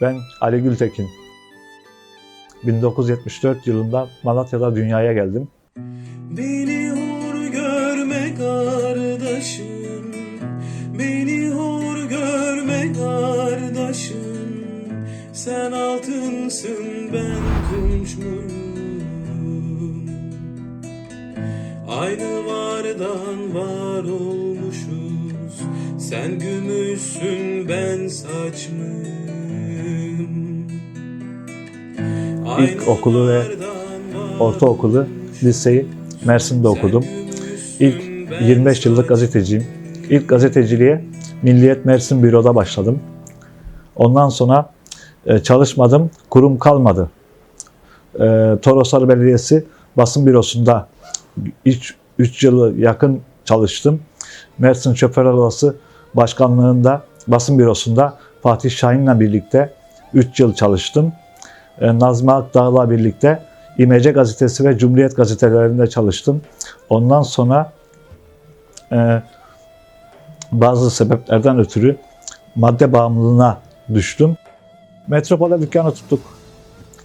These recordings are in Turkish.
Ben Ali Gültekin. 1974 yılında Malatya'da dünyaya geldim. Beni hor görme kardeşim Beni hor görme kardeşim Sen altınsın ben kılıç muyum Aynı vardan var olmuşuz Sen gümüşsün ben saç İlk okulu ve Ortaokulu, liseyi Mersin'de okudum. İlk 25 yıllık gazeteciyim. İlk gazeteciliğe Milliyet Mersin Büro'da başladım. Ondan sonra e, çalışmadım, kurum kalmadı. E, Toroslar Belediyesi basın bürosunda 3 yılı yakın çalıştım. Mersin Şoför Odası Başkanlığında basın bürosunda Fatih Şahin'le birlikte 3 yıl çalıştım. E, Nazmi Akdağ'la birlikte İmece Gazetesi ve Cumhuriyet gazetelerinde çalıştım. Ondan sonra e, bazı sebeplerden ötürü madde bağımlılığına düştüm. Metropol'e dükkanı tuttuk.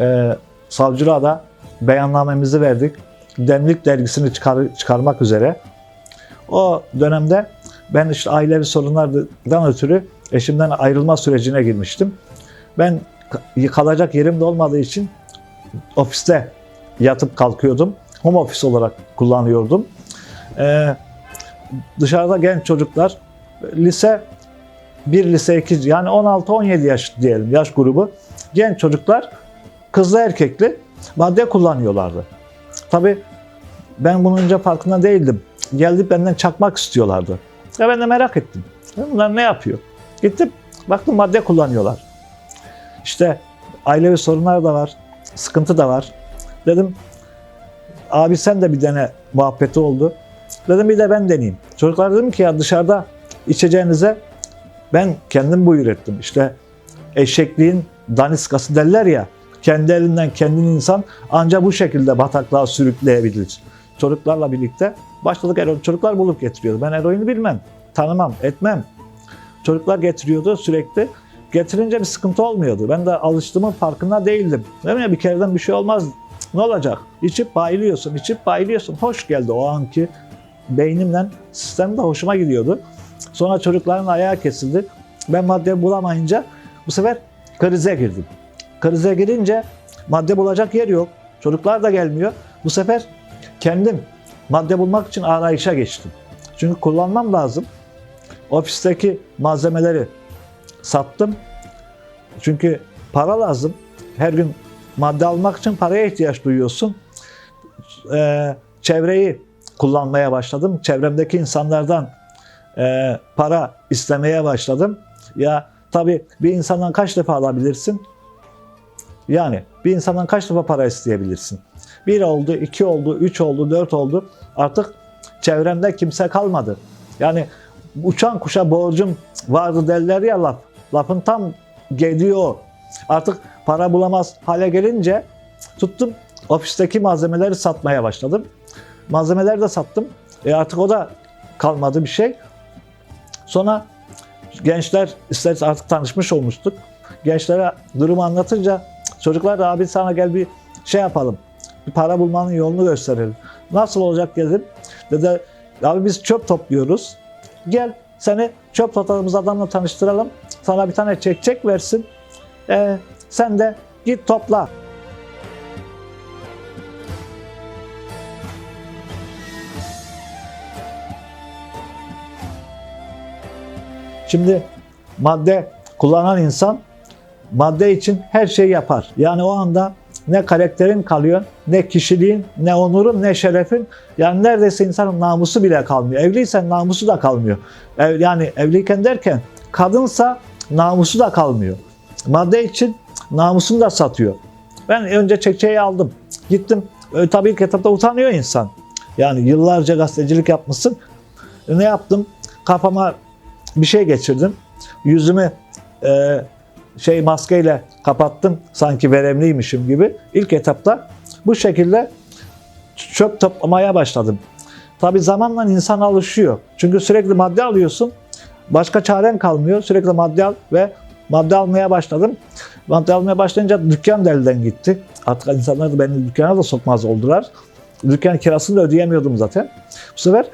E, savcılığa da beyannamemizi verdik. Demlik dergisini çıkar, çıkarmak üzere. O dönemde ben işte ailevi sorunlardan ötürü eşimden ayrılma sürecine girmiştim. Ben kalacak yerim de olmadığı için ofiste yatıp kalkıyordum. Home office olarak kullanıyordum. Ee, dışarıda genç çocuklar, lise 1, lise 2, yani 16-17 yaş diyelim yaş grubu. Genç çocuklar kızlı erkekli madde kullanıyorlardı. Tabii ben bunun önce farkında değildim. Geldi benden çakmak istiyorlardı. Ya ben de merak ettim. Bunlar ne yapıyor? Gittim baktım madde kullanıyorlar. İşte ailevi sorunlar da var, sıkıntı da var. Dedim abi sen de bir dene muhabbeti oldu. Dedim bir de ben deneyeyim. Çocuklar dedim ki ya dışarıda içeceğinize ben kendim buyur ettim. İşte eşekliğin daniskası derler ya kendi elinden kendini insan ancak bu şekilde bataklığa sürükleyebilir. Çocuklarla birlikte başladık eroin. Çocuklar bulup getiriyordu. Ben eroini bilmem, tanımam, etmem. Çocuklar getiriyordu sürekli. Getirince bir sıkıntı olmuyordu. Ben de alıştığımın farkında değildim. Değil mi? Bir kereden bir şey olmaz. Ne olacak? İçip bayılıyorsun, içip bayılıyorsun. Hoş geldi o anki beynimle sistem de hoşuma gidiyordu. Sonra çocukların ayağı kesildi. Ben madde bulamayınca bu sefer krize girdim. Krize girince madde bulacak yer yok. Çocuklar da gelmiyor. Bu sefer kendim madde bulmak için arayışa geçtim. Çünkü kullanmam lazım. Ofisteki malzemeleri sattım. Çünkü para lazım. Her gün madde almak için paraya ihtiyaç duyuyorsun. Ee, çevreyi kullanmaya başladım. Çevremdeki insanlardan e, para istemeye başladım. Ya tabii bir insandan kaç defa alabilirsin? Yani bir insandan kaç defa para isteyebilirsin? Bir oldu, iki oldu, üç oldu, dört oldu. Artık çevremde kimse kalmadı. Yani uçan kuşa borcum vardı derler ya laf. Lafın tam geliyor. Artık para bulamaz hale gelince tuttum ofisteki malzemeleri satmaya başladım. Malzemeleri de sattım. E artık o da kalmadı bir şey. Sonra gençler ister artık tanışmış olmuştuk. Gençlere durumu anlatınca çocuklar da abi sana gel bir şey yapalım. Para bulmanın yolunu gösterelim. Nasıl olacak dedim. Dedi abi biz çöp topluyoruz. Gel seni çöp topladığımız adamla tanıştıralım. Sana bir tane çek çek versin. Ee, sen de git topla. Şimdi madde kullanan insan madde için her şeyi yapar. Yani o anda ne karakterin kalıyor, ne kişiliğin, ne onurun, ne şerefin. Yani neredeyse insanın namusu bile kalmıyor. Evliysen namusu da kalmıyor. Ev, yani evliyken derken kadınsa namusu da kalmıyor. Madde için namusunu da satıyor. Ben önce çekçeyi aldım. Gittim. E, tabii ki etapta utanıyor insan. Yani yıllarca gazetecilik yapmışsın. E, ne yaptım? Kafama bir şey geçirdim. Yüzümü e, şey maskeyle kapattım sanki veremliymişim gibi. İlk etapta bu şekilde çöp toplamaya başladım. Tabi zamanla insan alışıyor. Çünkü sürekli madde alıyorsun. Başka çaren kalmıyor. Sürekli madde al ve madde almaya başladım. Madde almaya başlayınca dükkan da gitti. Artık insanlar da beni dükkana da sokmaz oldular. Dükkan kirasını da ödeyemiyordum zaten. Bu sefer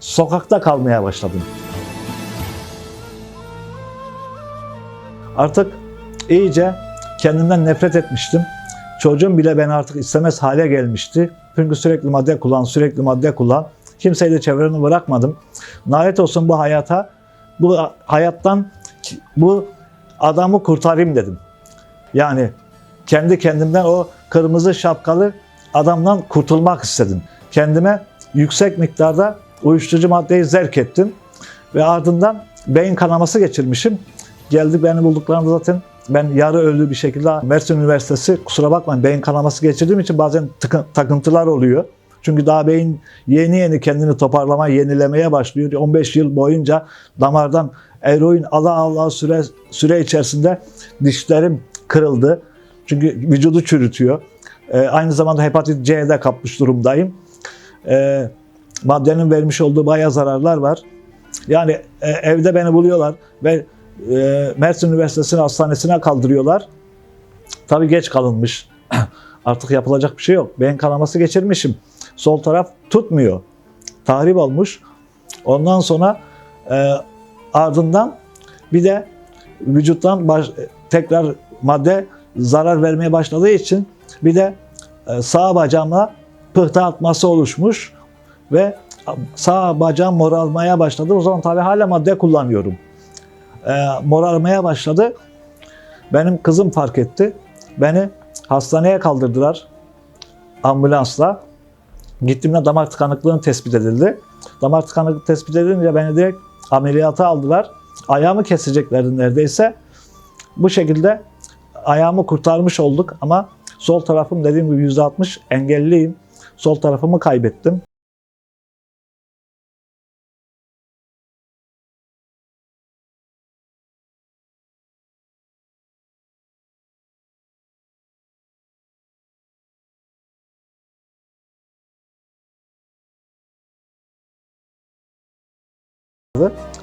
sokakta kalmaya başladım. Artık iyice kendimden nefret etmiştim. Çocuğum bile beni artık istemez hale gelmişti. Çünkü sürekli madde kullan, sürekli madde kullan. Kimseyi de çevreni bırakmadım. Nihayet olsun bu hayata, bu hayattan bu adamı kurtarayım dedim. Yani kendi kendimden o kırmızı şapkalı adamdan kurtulmak istedim. Kendime yüksek miktarda uyuşturucu maddeyi zerk ettim. Ve ardından beyin kanaması geçirmişim. Geldi beni bulduklarında zaten ben yarı ölü bir şekilde Mersin Üniversitesi kusura bakmayın beyin kanaması geçirdiğim için bazen tıkı- takıntılar oluyor. Çünkü daha beyin yeni yeni kendini toparlamaya, yenilemeye başlıyor. 15 yıl boyunca damardan eroin ala ala süre, süre içerisinde dişlerim kırıldı. Çünkü vücudu çürütüyor. Ee, aynı zamanda hepatit C'de kapmış durumdayım. Ee, maddenin vermiş olduğu bayağı zararlar var. Yani e, evde beni buluyorlar ve e, Mersin Üniversitesi'nin hastanesine kaldırıyorlar. Tabii geç kalınmış. Artık yapılacak bir şey yok. Beyin kanaması geçirmişim. Sol taraf tutmuyor. Tahrip olmuş. Ondan sonra e, ardından bir de vücuttan baş, tekrar madde zarar vermeye başladığı için bir de e, sağ bacağıma pıhtı atması oluşmuş ve sağ bacağım morarmaya başladı. O zaman tabii hala madde kullanıyorum. E, morarmaya başladı. Benim kızım fark etti. Beni hastaneye kaldırdılar ambulansla. Gittiğimde damar tıkanıklığım tespit edildi. Damar tıkanıklığı tespit edilince beni direkt ameliyata aldılar. Ayağımı keseceklerdi neredeyse. Bu şekilde ayağımı kurtarmış olduk ama sol tarafım dediğim gibi %60 engelliyim. Sol tarafımı kaybettim.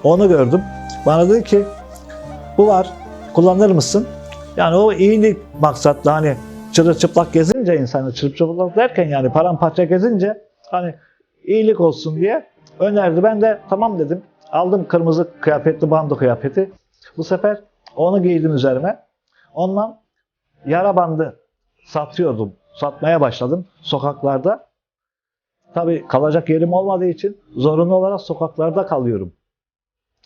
Onu gördüm. Bana dedi ki bu var kullanır mısın? Yani o iyilik maksatlı hani çırılçıplak gezince insanı çırılçıplak derken yani paramparça gezince hani iyilik olsun diye önerdi. Ben de tamam dedim. Aldım kırmızı kıyafetli bandı kıyafeti. Bu sefer onu giydim üzerime. Ondan yara bandı satıyordum. Satmaya başladım sokaklarda. Tabii kalacak yerim olmadığı için zorunlu olarak sokaklarda kalıyorum.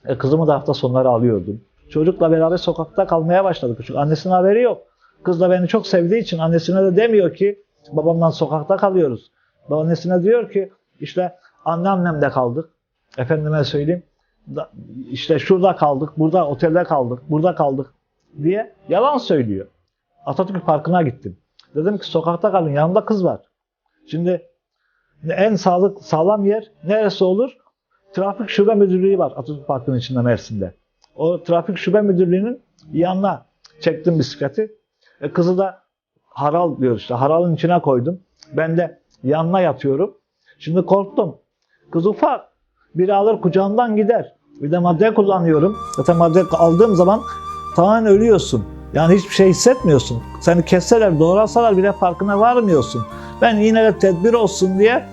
E, kızımı da hafta sonları alıyordum. Çocukla beraber sokakta kalmaya başladık. Çünkü annesinin haberi yok. Kız da beni çok sevdiği için annesine de demiyor ki babamdan sokakta kalıyoruz. Annesine diyor ki işte anneannemde kaldık. Efendime söyleyeyim. işte şurada kaldık, burada otelde kaldık, burada kaldık diye yalan söylüyor. Atatürk Parkı'na gittim. Dedim ki sokakta kalın, yanımda kız var. Şimdi en sağlık sağlam yer neresi olur? Trafik Şube Müdürlüğü var Atatürk Parkı'nın içinde Mersin'de. O Trafik Şube Müdürlüğü'nün yanına çektim bisikleti. E, kızı da haral diyor işte. Haralın içine koydum. Ben de yanına yatıyorum. Şimdi korktum. Kız ufak. Biri alır kucağından gider. Bir de madde kullanıyorum. Zaten madde aldığım zaman tamamen ölüyorsun. Yani hiçbir şey hissetmiyorsun. Seni kesseler, doğrasalar bile farkına varmıyorsun. Ben yine de tedbir olsun diye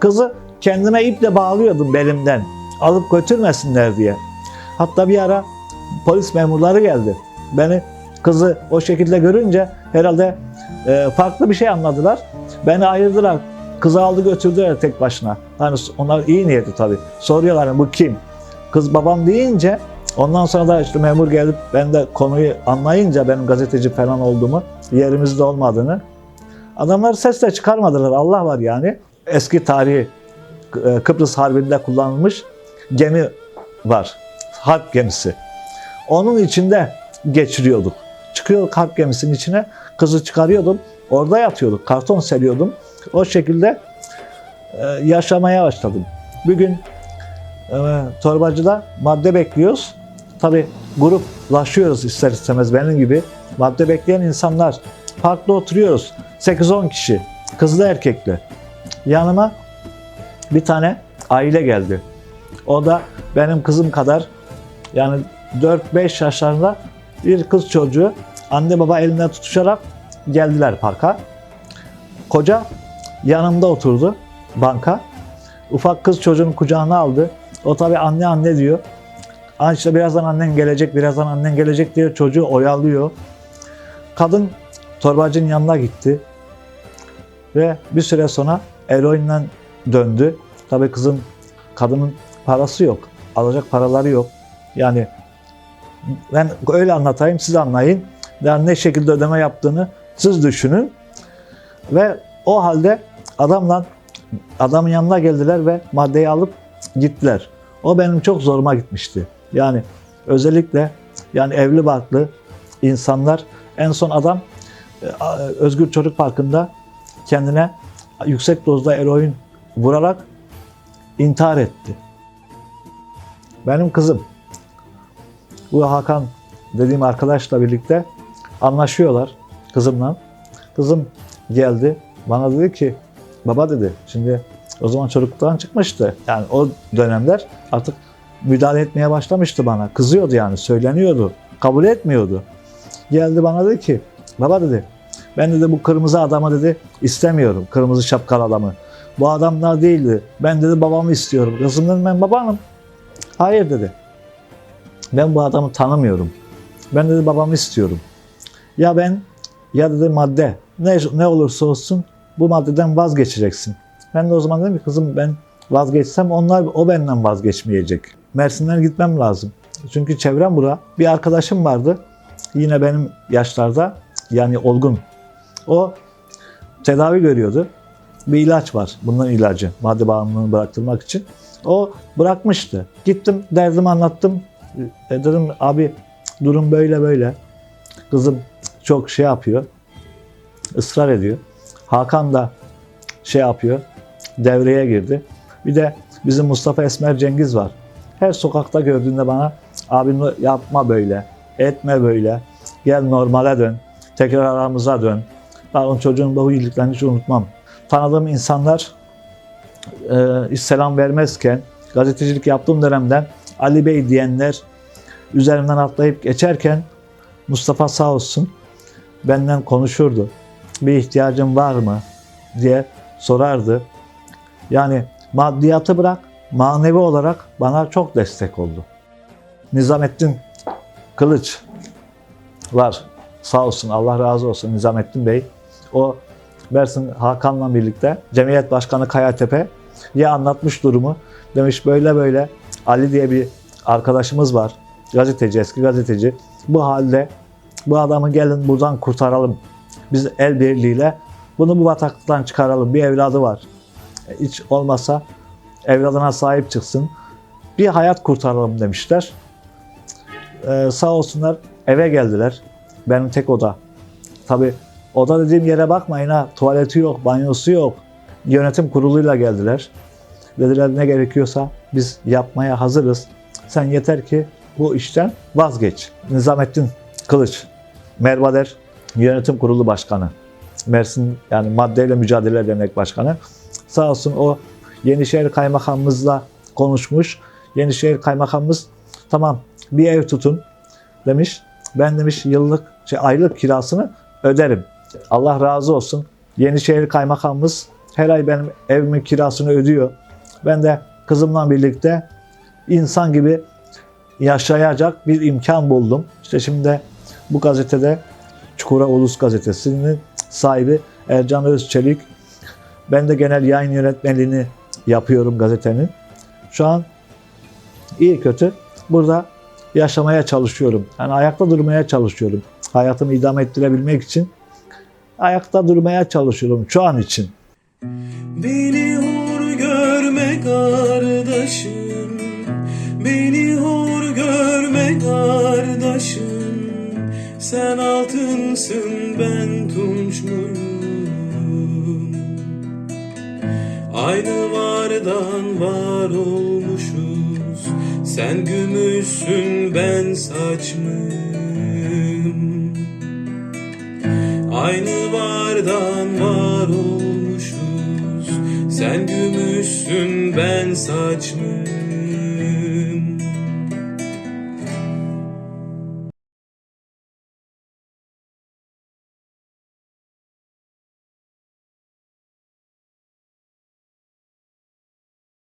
kızı kendime iple bağlıyordum belimden. Alıp götürmesinler diye. Hatta bir ara polis memurları geldi. Beni kızı o şekilde görünce herhalde e, farklı bir şey anladılar. Beni ayırdılar. Kızı aldı götürdüler tek başına. Hani onlar iyi niyetli tabii. Soruyorlar bu kim? Kız babam deyince ondan sonra da işte memur gelip ben de konuyu anlayınca benim gazeteci falan olduğumu, yerimizde olmadığını adamlar ses de çıkarmadılar. Allah var yani. Eski tarihi Kıbrıs Harbi'nde kullanılmış gemi var. Harp gemisi. Onun içinde geçiriyorduk. Çıkıyorduk harp gemisinin içine. Kızı çıkarıyordum. Orada yatıyorduk. Karton seriyordum. O şekilde e, yaşamaya başladım. Bir gün e, torbacıda madde bekliyoruz. Tabi gruplaşıyoruz ister istemez benim gibi. Madde bekleyen insanlar. Parkta oturuyoruz. 8-10 kişi. Kızlı erkekli. Yanıma bir tane aile geldi. O da benim kızım kadar yani 4-5 yaşlarında bir kız çocuğu anne baba elinden tutuşarak geldiler parka. Koca yanımda oturdu banka. Ufak kız çocuğun kucağına aldı. O tabi anne anne diyor. "Aa işte birazdan annen gelecek, birazdan annen gelecek diye çocuğu oyalıyor. Kadın torbacının yanına gitti. Ve bir süre sonra eroinden döndü. Tabi kızın, kadının parası yok. Alacak paraları yok. Yani ben öyle anlatayım, siz anlayın. Yani ne şekilde ödeme yaptığını siz düşünün. Ve o halde adamla adamın yanına geldiler ve maddeyi alıp gittiler. O benim çok zoruma gitmişti. Yani özellikle yani evli barklı insanlar en son adam e, Özgür Çocuk Parkı'nda kendine yüksek dozda eroin vurarak intihar etti. Benim kızım bu Hakan dediğim arkadaşla birlikte anlaşıyorlar kızımla. Kızım geldi bana dedi ki baba dedi şimdi o zaman çocukluktan çıkmıştı. Yani o dönemler artık müdahale etmeye başlamıştı bana. Kızıyordu yani söyleniyordu. Kabul etmiyordu. Geldi bana dedi ki baba dedi ben dedi bu kırmızı adamı dedi istemiyorum. Kırmızı şapkalı adamı. Bu adamlar değildi. Ben dedi babamı istiyorum. Kızım dedim ben babanım. Hayır dedi. Ben bu adamı tanımıyorum. Ben dedi babamı istiyorum. Ya ben ya dedi madde ne, ne olursa olsun bu maddeden vazgeçeceksin. Ben de o zaman dedim ki kızım ben vazgeçsem onlar o benden vazgeçmeyecek. Mersin'den gitmem lazım. Çünkü çevrem bura. Bir arkadaşım vardı. Yine benim yaşlarda yani olgun. O tedavi görüyordu. Bir ilaç var. Bunların ilacı. Madde bağımlılığını bıraktırmak için. O bırakmıştı. Gittim derdimi anlattım. E, dedim abi durum böyle böyle. Kızım çok şey yapıyor. ısrar ediyor. Hakan da şey yapıyor. Devreye girdi. Bir de bizim Mustafa Esmer Cengiz var. Her sokakta gördüğünde bana abi yapma böyle, etme böyle, gel normale dön, tekrar aramıza dön. Ben o çocuğun bu iyiliklerini hiç unutmam. Tanıdığım insanlar e, selam vermezken gazetecilik yaptığım dönemden Ali Bey diyenler üzerimden atlayıp geçerken Mustafa sağ olsun benden konuşurdu. Bir ihtiyacın var mı diye sorardı. Yani maddiyatı bırak, manevi olarak bana çok destek oldu. Nizamettin Kılıç var. Sağ olsun, Allah razı olsun Nizamettin Bey. O Mersin Hakan'la birlikte Cemiyet Başkanı Kayatepe'ye anlatmış durumu. Demiş böyle böyle Ali diye bir arkadaşımız var. Gazeteci, eski gazeteci. Bu halde bu adamı gelin buradan kurtaralım. Biz el birliğiyle bunu bu bataklıktan çıkaralım. Bir evladı var. Hiç olmasa evladına sahip çıksın. Bir hayat kurtaralım demişler. Ee, sağ olsunlar eve geldiler. Benim tek oda. Tabi oda dediğim yere bakmayın ha. Tuvaleti yok, banyosu yok. Yönetim kuruluyla geldiler. Dediler ne gerekiyorsa biz yapmaya hazırız. Sen yeter ki bu işten vazgeç. Nizamettin Kılıç, Merbader Yönetim Kurulu Başkanı. Mersin yani Maddeyle Mücadele Dernek Başkanı. Sağ olsun o Yenişehir Kaymakamımızla konuşmuş. Yenişehir Kaymakamımız tamam bir ev tutun demiş. Ben demiş yıllık şey, aylık kirasını öderim. Allah razı olsun. Yenişehir Kaymakamımız her ay benim evimin kirasını ödüyor. Ben de kızımla birlikte insan gibi yaşayacak bir imkan buldum. İşte şimdi bu gazetede Çukura Ulus gazetesinin sahibi Ercan Özçelik. Ben de genel yayın yönetmenliğini yapıyorum gazetenin. Şu an iyi kötü burada yaşamaya çalışıyorum. Yani ayakta durmaya çalışıyorum. Hayatımı idame ettirebilmek için ayakta durmaya çalışıyorum şu an için. Beni hor görme kardeşim Beni hor görme kardeşim Sen altınsın ben tunç Aynı vardan var olmuşuz. Sen gümüşsün ben saç Aynı vardan var olmuşuz. Sen gümüşsün ben saç mıyım